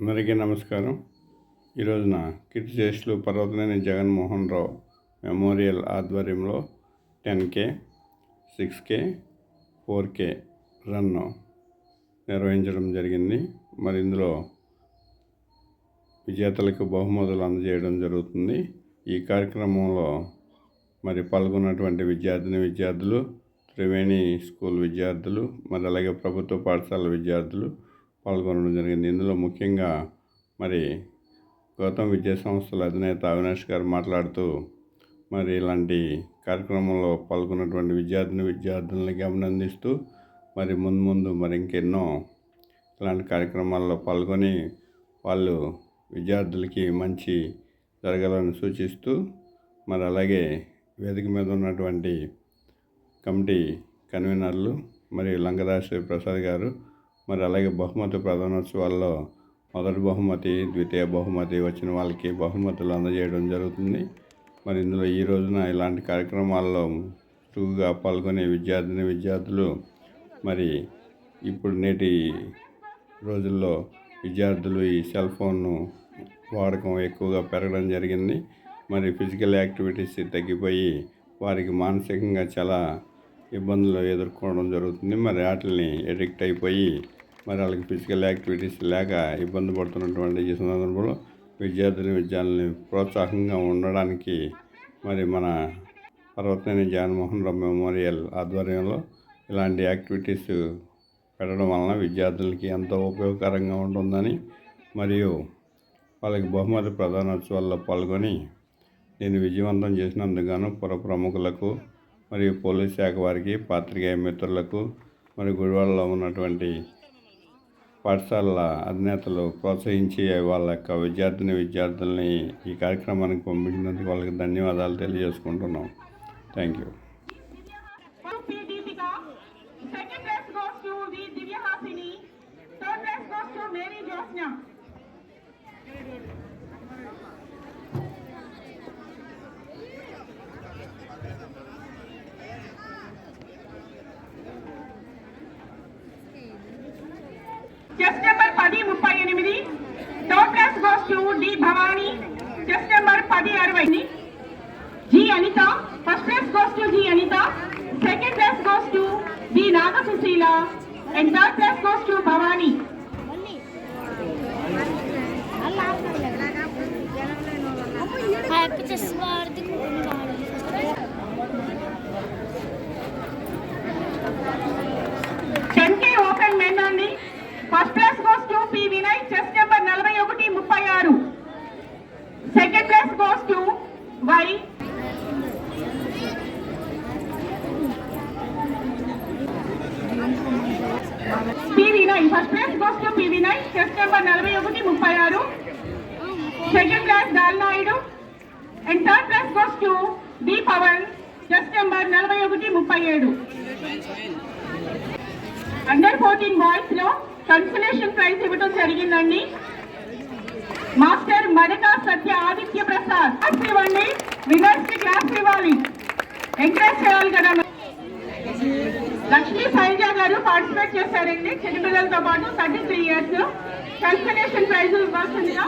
అందరికీ నమస్కారం. ఈ రోజున కీర్తిశేషులు పర్వతనేని జగన్మోహన్ రావు మెమోరియల్ ఆధ్వర్యంలో ten K six K four K run నిర్వహించడం జరిగింది. మరి ఇందులో విజేతలకు బహుమతులు అందజేయడం జరుగుతుంది. ఈ కార్యక్రమంలో మరి పాల్గొన్నటువంటి విద్యార్థిని విద్యార్థులు త్రివేణి స్కూల్ విద్యార్థులు మరి అలాగే ప్రభుత్వ పాఠశాల విద్యార్థులు పాల్గొనడం జరిగింది. ఇందులో ముఖ్యంగా మరి గౌతమ్ విద్యా సంస్థల అధినేత అవినాష్ గారు మాట్లాడుతూ మరి ఇలాంటి కార్యక్రమంలో పాల్గొన్నటువంటి విద్యార్థిని విద్యార్థులని అభినందిస్తూ మరి ముందు ముందు మరి ఇంకెన్నో ఇలాంటి కార్యక్రమాల్లో పాల్గొని వాళ్ళు విద్యార్థులకి మంచి జరగాలని సూచిస్తూ మరి అలాగే వేదిక మీద ఉన్నటువంటి కమిటీ కన్వీనర్లు మరియు లంగదాశ్రీ ప్రసాద్ గారు మరి అలాగే బహుమతి ప్రధానోత్సవాల్లో మొదటి బహుమతి ద్వితీయ బహుమతి వచ్చిన వాళ్ళకి బహుమతులు అందజేయడం జరుగుతుంది. మరి ఇందులో ఈ రోజున ఇలాంటి కార్యక్రమాల్లో చురుకుగా పాల్గొనే విద్యార్థిని విద్యార్థులు మరి ఇప్పుడు నేటి రోజుల్లో విద్యార్థులు ఈ సెల్ ఫోన్ను వాడకం ఎక్కువగా పెరగడం జరిగింది. మరి ఫిజికల్ యాక్టివిటీస్ తగ్గిపోయి వారికి మానసికంగా చాలా ఇబ్బందులు ఎదుర్కోవడం జరుగుతుంది. మరి వాటిని ఎడిక్ట్ అయిపోయి మరి వాళ్ళకి ఫిజికల్ యాక్టివిటీస్ లేక ఇబ్బంది పడుతున్నటువంటి ఈ సందర్భంలో విద్యార్థులు విద్యార్థులని ప్రోత్సాహంగా ఉండడానికి మరి మన పర్వతనేని జగన్మోహన్ రావు మెమోరియల్ ఆధ్వర్యంలో ఇలాంటి యాక్టివిటీస్ పెట్టడం వలన విద్యార్థులకి ఎంతో ఉపయోగకరంగా ఉంటుందని మరియు వాళ్ళకి బహుమతి ప్రధానోత్సవాల్లో పాల్గొని నేను విజయవంతం చేసినందుకు పుర ప్రముఖులకు మరియు పోలీస్ శాఖ వారికి పాత్రికేయ మిత్రులకు మరి గుడివాడలో ఉన్నటువంటి పాఠశాలల అధినేతలు ప్రోత్సహించి వాళ్ళ యొక్క విద్యార్థిని విద్యార్థుల్ని ఈ కార్యక్రమానికి పంపించినందుకు వాళ్ళకి ధన్యవాదాలు తెలియజేసుకుంటున్నాం. థ్యాంక్ యూ చెస్ నెంబర్ పది ముప్పై ఎనిమిది third place goes to the Bhavani chess number పది అరవై G Anita. First place goes to G Anita. Second place goes to B Naga Susila. And third place goes to Bhavani. Happy chess వాడిది P first class goes P Vinay chess number నలభై ఒకటి ముప్పై ఆరు. Second class Dal Naidu and third class goes to D Pavan chess number నలభై ఒకటి ముప్పై ఏడు. Under fourteen బాయ్స్లో కన్సలేషన్ ప్రైజ్ ఇవ్వడం జరిగిందండి. మాస్టర్ మడక సత్య ఆదిత్య ప్రసాద్ క్లాస్ ఇవ్వండి. వినర్స్ క్లాస్ ఇవ్వాలి. ఎంకరేజ్ చేయాలి కదా. లక్ష్మీ సైజ గారు పార్టిసిపేట్ చేశారండి. చిన్నపిల్లలతో పాటు thirty three years consolation prize ఇవ్వాల్సిందిగా.